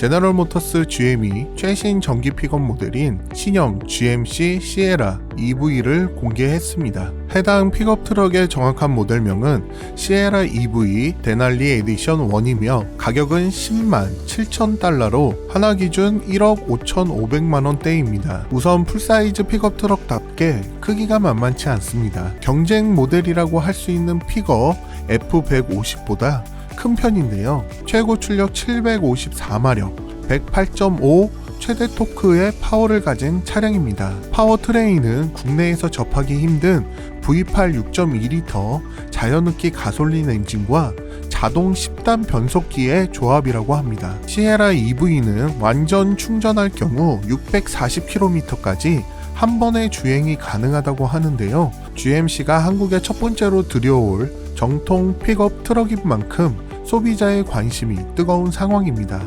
제너럴 모터스 GM이 최신 전기 픽업 모델인 신형 GMC 시에라 EV를 공개했습니다. 해당 픽업 트럭의 정확한 모델명은 시에라 EV 데날리 에디션 1이며 가격은 10만 7천 달러로 하나 기준 1억 5천 5백만 원대입니다. 우선 풀사이즈 픽업 트럭답게 크기가 만만치 않습니다. 경쟁 모델이라고 할 수 있는 픽업 F150보다 큰 편인데요. 최고 출력 754마력, 108.5 최대 토크의 파워를 가진 차량입니다. 파워 트레인은 국내에서 접하기 힘든 V8 6.2L 자연흡기 가솔린 엔진과 자동 10단 변속기의 조합이라고 합니다. 시에라 EV는 완전 충전할 경우 640km까지 한 번에 주행이 가능하다고 하는데요. GMC가 한국에 첫 번째로 들여올 정통 픽업 트럭인 만큼 소비자의 관심이 뜨거운 상황입니다.